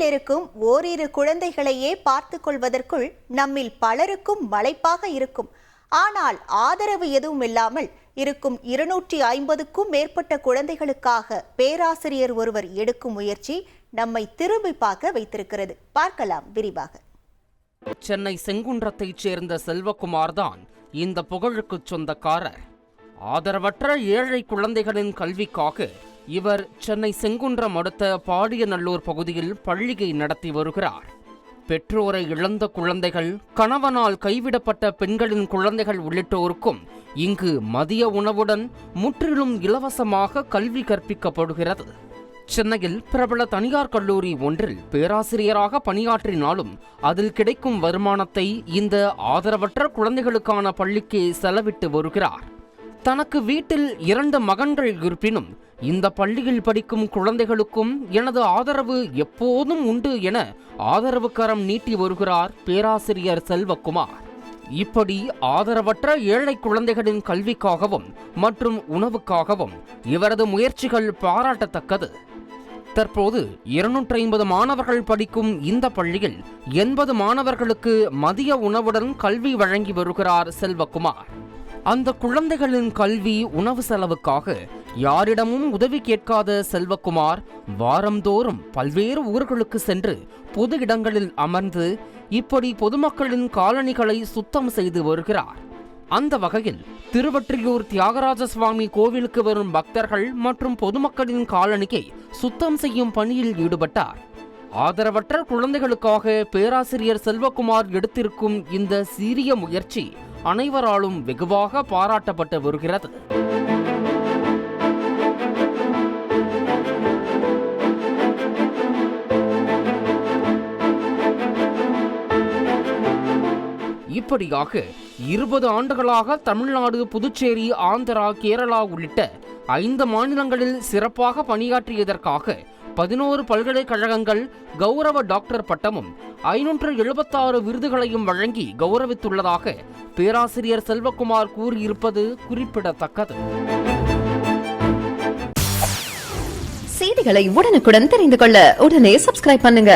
வீட்டில் இருக்கும் ஓரிரு குழந்தைகளையே பார்த்து கொள்வதற்குள் நம்மில் பலருக்கும் மலைப்பாக இருக்கும். ஆனால் ஆதரவு எதுவும் இல்லாமல் இருக்கும் இருநூற்றி ஐம்பதுக்கும் மேற்பட்ட குழந்தைகளுக்காக பேராசிரியர் ஒருவர் எடுக்கும் முயற்சி நம்மை திரும்பி பார்க்க வைத்திருக்கிறது. பார்க்கலாம் விரிவாக. சென்னை செங்குன்றத்தைச் சேர்ந்த செல்வகுமார் தான் இந்த புகழுக்கு சொந்தக்காரர். ஆதரவற்ற ஏழை குழந்தைகளின் கல்விக்காக இவர் சென்னை செங்குன்றம் அடுத்த பாடியநல்லூர் பகுதியில் பள்ளியை நடத்தி வருகிறார். பெற்றோரை இழந்த குழந்தைகள் கணவனால் கைவிடப்பட்ட பெண்களின் குழந்தைகள் உள்ளிட்டோருக்கும் இங்கு மதிய உணவுடன் முற்றிலும் இலவசமாக கல்வி கற்பிக்கப்படுகிறது. சென்னையில் பிரபல தனியார் கல்லூரி ஒன்றில் பேராசிரியராக பணியாற்றினாலும் அதில் கிடைக்கும் வருமானத்தை இந்த ஆதரவற்ற குழந்தைகளுக்கான பள்ளிக்கு செலவிட்டு வருகிறார். தனக்கு வீட்டில் இரண்டு மகன்கள் இருப்பினும் இந்த பள்ளியில் படிக்கும் குழந்தைகளுக்கும் எனது ஆதரவு எப்போதும் உண்டு என ஆதரவு கரம் நீட்டி வருகிறார் பேராசிரியர் செல்வகுமார். இப்படி ஆதரவற்ற ஏழை குழந்தைகளின் கல்விக்காகவும் மற்றும் உணவுக்காகவும் இவரது முயற்சிகள் பாராட்டத்தக்கது. தற்போது இருநூற்றி ஐம்பது மாணவர்கள் படிக்கும் இந்த பள்ளியில் எண்பது மாணவர்களுக்கு மதிய உணவுடன் கல்வி வழங்கி வருகிறார் செல்வகுமார். அந்த குழந்தைகளின் கல்வி உணவு செலவுக்காக யாரிடமும் உதவி கேட்காத செல்வகுமார் வாரந்தோறும் பல்வேறு ஊர்களுக்கு சென்று பொது இடங்களில் அமர்ந்து இப்படி பொதுமக்களின் காலணிகளை சுத்தம் செய்து வருகிறார். அந்த வகையில் திருவற்றியூர் தியாகராஜ சுவாமி கோவிலுக்கு வரும் பக்தர்கள் மற்றும் பொதுமக்களின் காலணியை சுத்தம் செய்யும் பணியில் ஈடுபட்டார். ஆதரவற்ற குழந்தைகளுக்காக பேராசிரியர் செல்வகுமார் எடுத்திருக்கும் இந்த சீரிய முயற்சி அனைவராலும் வெகுவாக பாராட்டப்பட்டு வருகிறது. இப்படியாக இருபது ஆண்டுகளாக தமிழ்நாடு புதுச்சேரி ஆந்திரா கேரளா உள்ளிட்ட ஐந்து மாநிலங்களில் சிறப்பாக பணியாற்றியதற்காக பதினோரு பல்கலைக்கழகங்கள் கௌரவ டாக்டர் பட்டமும் ஐநூற்று எழுபத்தாறு விருதுகளையும் வழங்கி கௌரவித்துள்ளதாக பேராசிரியர் செல்வகுமார் கூறியிருப்பது குறிப்பிடத்தக்கது. செய்திகளை உடனுக்குடன் தெரிந்து கொள்ள உடனே சப்ஸ்கிரைப் பண்ணுங்க.